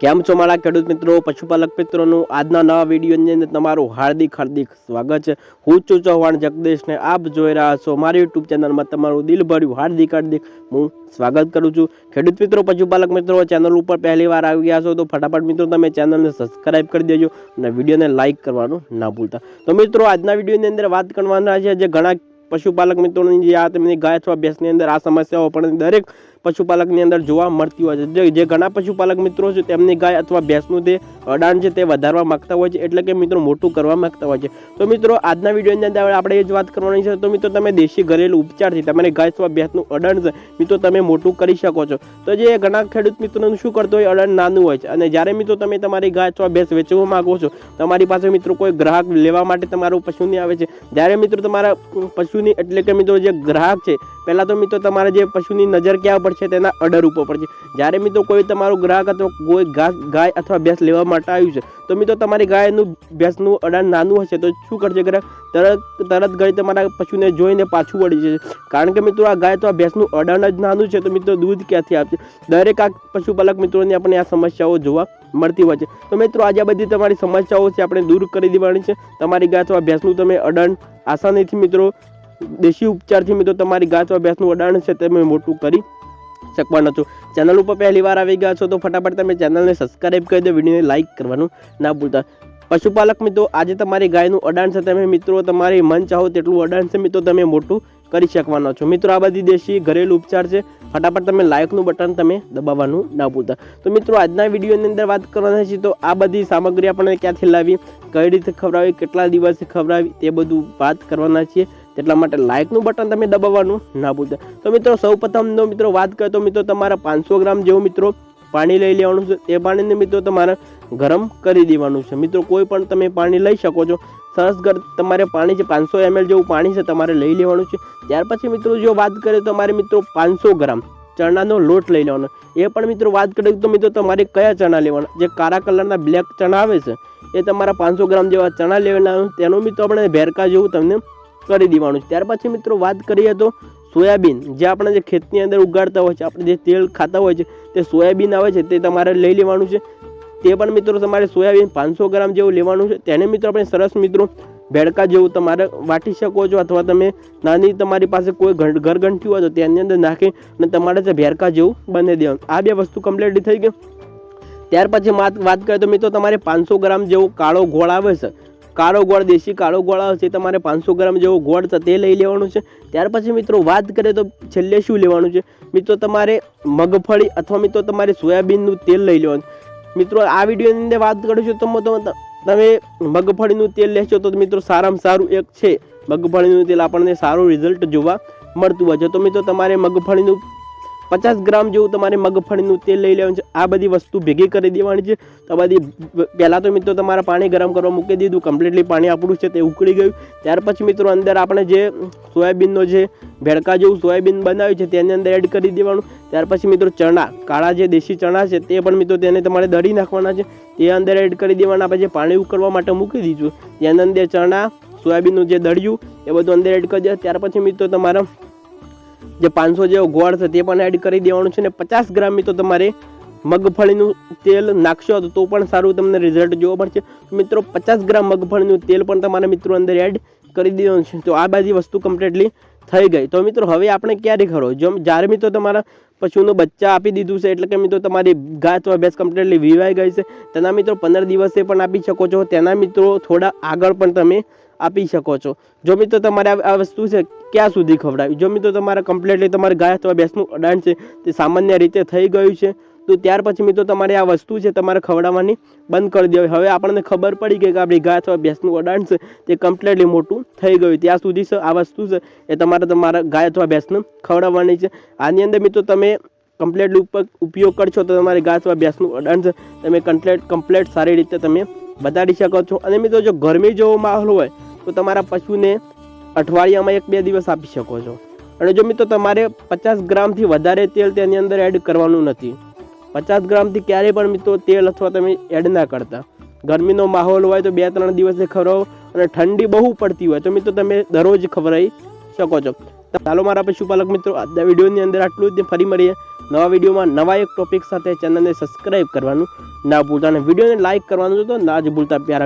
કેમ છો મારા ખેડૂત મિત્રો? પશુપાલક મિત્રોનું આજના નવા વિડીયોની અંદર તમારું હાર્દિક હાર્દિક સ્વાગત છે. હું છું ચૌહાણ જગદીશને આપ જોઈ રહ્યા છો મારી યુટ્યુબ ચેનલમાં તમારું દિલભર્યું હાર્દિક હાર્દિક હું સ્વાગત કરું છું. ખેડૂત મિત્રો, પશુપાલક મિત્રો, ચેનલ ઉપર પહેલી વાર આવી ગયા છો તો ફટાફટ મિત્રો તમે ચેનલને સબસ્ક્રાઇબ કરી દેજો અને વિડીયોને લાઇક કરવાનું ના ભૂલતા. તો મિત્રો, આજના વિડીયોની અંદર વાત કરવાના છે જે ઘણા પશુપાલક મિત્રોની જે આ તેમની ગાય અથવા ભેંસની અંદર આ સમસ્યાઓ પણ દરેક પશુપાલકની અંદર જોવા મળતી હોય છે. જે- જે ઘણા પશુપાલક મિત્રો છે, તેમની ગાય અથવા ભેંસનું તે અડાણ છે, તે વધારવા માંગતા હોય છે, એટલે કે મિત્રો મોટું કરવા માગતા હોય છે. તો મિત્રો, આજના વિડીયોની અંદર આપણે એ જ વાત કરવાની છે. તો મિત્રો, તમે દેશી ઘરેલું ઉપચારથી તમારી ગાય અથવા ભેંસનું અડાણ છે, મિત્રો, તમે મોટું કરી શકો છો. તો જે ઘણા ખેડૂત મિત્રોનું શું કરતો હોય અડાણ નાનું હોય છે. અને જ્યારે મિત્રો તમે તમારી ગાય અથવા ભેંસ વેચવા માંગો છો, તમારી પાસે મિત્રો કોઈ ગ્રાહક લેવા માટે તમારું પશુની આવે છે. જ્યારે મિત્રો તમારા પશુની, એટલે કે મિત્રો જે ગ્રાહક છે, પહેલાં તો મિત્રો તમારે જે પશુની નજર ક્યાં છે તેના અડર ઉપર પણ છે. જ્યારે મિત્રો કોઈ તમારું ગ્રાહક અથવા કોઈ ગાય અથવા ભેંસ લેવા માટે આવ્યું છે, તો મિત્રો તમારી ગાયનું, ભેંસનું અડાણ નાનું હશે, તો શું કરશે ગ્રાહક તરત તરત ગઈ તમારા પશુને જોઈને પાછું વળી જશે. કારણ કે મિત્રો આ ગાય તો આ ભેંસનું અડાણ જ નાનું છે, તો મિત્રો દૂધ ક્યાંથી આપશે? દરેક આ પશુપાલક મિત્રોને આપણે આ સમસ્યાઓ જોવા મળતી હોય છે. તો મિત્રો આજે આ બધી તમારી સમસ્યાઓ છે, આપણે દૂર કરી દેવાની છે. તમારી ગાય અથવા ભેંસનું તમે અડાણ આસાનીથી મિત્રો, દેશી ઉપચારથી મિત્રો તમારી ગાય અથવા ભેંસનું અડાણ છે તમે મોટું કરી શકવાના છો ચેનલ ઉપર પહેલી વાર આવી ગયા છો તો ફટાફટ તમે ચેનલને સબસ્ક્રાઈબ કરી દો વિડીયોને લાઇક કરવાનું ના ભૂલતા. પશુપાલક મિત્રો, આજે તમારી ગાયનું અડાણ છે તમે મિત્રો, તમારી મન ચાહો તેટલું અડાણ છે મિત્રો, તમે મોટું કરી શકવાના છો. મિત્રો, આ બધી દેશી ઘરેલું ઉપચાર છે. ફટાફટ તમે લાયકનું બટન તમે દબાવવાનું ના ભૂલતા. તો મિત્રો, આજના વિડીયોની અંદર વાત કરવાના છે તો આ બધી સામગ્રી આપણે ક્યાંથી લાવી, કઈ રીતે ખવડાવી, કેટલા દિવસે ખવડાવી, તે બધું વાત કરવાના છીએ. તેટલા માટે લાઇકનું બટન તમે દબાવવાનું ના ભૂલતા. તો મિત્રો સૌ પ્રથમનો મિત્રો વાત કરીએ તો મિત્રો તમારા પાંચસો ગ્રામ જેવું મિત્રો પાણી લઈ લેવાનું છે. તે પાણીને મિત્રો તમારે ગરમ કરી દેવાનું છે. મિત્રો, કોઈ પણ તમે પાણી લઈ શકો છો. સરસ તમારે પાણી છે, પાંચસો એમએલ જેવું પાણી છે તમારે લઈ લેવાનું છે. ત્યાર પછી મિત્રો, જો વાત કરીએ તો તમારે મિત્રો પાંચસો ગ્રામ ચણાનો લોટ લઈ લેવાનો. એ પણ મિત્રો વાત કરીએ તો મિત્રો તમારે કયા ચણા લેવાના? જે કાળા કલરના બ્લેક ચણા આવે છે, એ તમારા પાંચસો ગ્રામ જેવા ચણા લેવાના. તેનું મિત્રો આપણે ભેરકા જેવું તમને કરી દેવાનું છે. ત્યાર પછી મિત્રો વાત કરીએ તો સોયાબીન, જે આપણે જે ખેતની અંદર ઉગાડતા હોય છે, આપણે જે તેલ ખાતા હોય છે, તે સોયાબીન આવે છે, તે તમારે લઈ લેવાનું છે. તે પણ મિત્રો તમારે સોયાબીન પાંચસો ગ્રામ જેવું લેવાનું છે. તેને મિત્રો આપણે સરસ મિત્રો ભેડકા જેવું તમારે વાટી શકો છો અથવા તમે નાની તમારી પાસે કોઈ ઘર ઘરઘંટી હોય તો તેની અંદર નાખી અને તમારે તે ભેરકા જેવું બની દેવાનું. આ બે વસ્તુ કમ્પ્લીટ થઈ ગઈ. ત્યાર પછી વાત કરીએ તો મિત્રો તમારે પાંચસો ગ્રામ જેવો કાળો ગોળ આવે છે. કાળો ગોળ, દેશી કાળો ગોળ છે તમારે પાંચસો ગ્રામ જેવો ગોળ છે, તે લઈ લેવાનું છે. ત્યાર પછી મિત્રો વાત કરીએ તો છેલ્લે શું લેવાનું છે? મિત્રો તમારે મગફળી અથવા મિત્રો તમારે સોયાબીનનું તેલ લઈ લેવાનું. મિત્રો આ વિડીયોની અંદર વાત કરું છું તો તમે મગફળીનું તેલ લેશો તો મિત્રો સારામાં સારું એક છે. મગફળીનું તેલ આપણને સારું રિઝલ્ટ જોવા મળતું હોય છે. તો મિત્રો તમારે મગફળીનું પચાસ ગ્રામ જેવું તમારે મગફળીનું તેલ લઈ લેવાનું છે. આ બધી વસ્તુ ભેગી કરી દેવાની છે. તો બધી પહેલાં તો મિત્રો તમારે પાણી ગરમ કરવા મૂકી દીધું કમ્પ્લીટલી પાણી આપણું છે તે ઉકળી ગયું. ત્યાર પછી મિત્રો અંદર આપણે જે સોયાબીનનો જે ભેળકા જેવું સોયાબીન બનાવ્યું છે તેની અંદર એડ કરી દેવાનું. ત્યાર પછી મિત્રો ચણા, કાળા જે દેશી ચણા છે તે પણ મિત્રો તેને તમારે દળી નાખવાના છે. તે અંદર એડ કરી દેવાના, આપણે જે પાણી ઉકળવા માટે મૂકી દીધું. તેની અંદર ચણા, સોયાબીનનું જે દળિયું, એ બધું અંદર એડ કરી દે ત્યાર પછી મિત્રો તમારા જે પાંચસો જેવો ગોળ છે તે પણ એડ કરી દેવાનું છે ને પચાસ ગ્રામ મિત્રો તમારે મગફળીનું તેલ નાખશો તો તો પણ સારું તમને રિઝલ્ટ જોવા મળશે. મિત્રો, પચાસ ગ્રામ મગફળીનું તેલ પણ તમારા મિત્રો અંદર એડ કરી દેવાનું છે. તો આ બધી વસ્તુ કમ્પ્લીટલી થઈ ગઈ. તો મિત્રો, હવે આપણે ક્યારે ખરો? જો જ્યારે મિત્રો તમારા પશુનું બચ્ચા આપી દીધું છે, એટલે કે મિત્રો તમારી ગાય અથવા ભેંસ કમ્પ્લીટલી વિવાઈ ગઈ છે, તેના મિત્રો પંદર દિવસે પણ આપી શકો છો. તેના મિત્રો થોડા આગળ પણ તમે આપી શકો છો. જો મિત્રો તમારે આ વસ્તુ છે, ક્યાં સુધી ખવડાવી? જો મિત્રો તમારે કમ્પ્લીટલી તમારે ગાય અથવા ભેંસનું અડાણ છે, તે સામાન્ય રીતે થઈ ગયું છે, તો ત્યાર પછી મિત્રો તમારે આ વસ્તુ છે તમારે ખવડાવવાની બંધ કરી દેવી. હવે આપણને ખબર પડી ગઈ કે આપણી ગાય અથવા ભેંસનું અડાણ છે, તે કમ્પ્લીટલી મોટું થઈ ગયું. ત્યાં સુધી છે આ વસ્તુ છે, એ તમારે તમારા ગાય અથવા ભેંસને ખવડાવવાની છે. આની અંદર મિત્રો તમે કમ્પ્લેટલી ઉપર ઉપયોગ કરશો તો તમારી ગાય અથવા ભેંસનું અડાણ છે, તમે કમ્પ્લેટ કમ્પ્લેટ સારી રીતે તમે બતાડી શકો છો. અને મિત્રો જો ગરમી જેવો માહોલ હોય તો તમારા પશુને અઠવાડિયામાં એક બે દિવસ આપી શકો છો. અને જો મિત્રો તમારે પચાસ ગ્રામથી વધારે તેલ તેની અંદર એડ કરવાનું નથી. પચાસ ગ્રામથી ક્યારેય પણ મિત્રો તેલ અથવા તમે એડ ના કરતા. ગરમીનો માહોલ હોય તો બે ત્રણ દિવસે ખવડાવો અને ઠંડી બહુ પડતી હોય તો મિત્રો તમે દરરોજ ખવડાવી શકો છો. ચાલો મારા પશુપાલક મિત્રો, આજના વિડીયોની અંદર આટલું જ. ફરી મળીએ નવા વિડીયોમાં નવા એક ટોપિક સાથે. ચેનલને સબસ્ક્રાઇબ કરવાનું ના ભૂલતા અને વિડીયોને લાઇક કરવાનું તો ના જ ભૂલતા, પ્યારા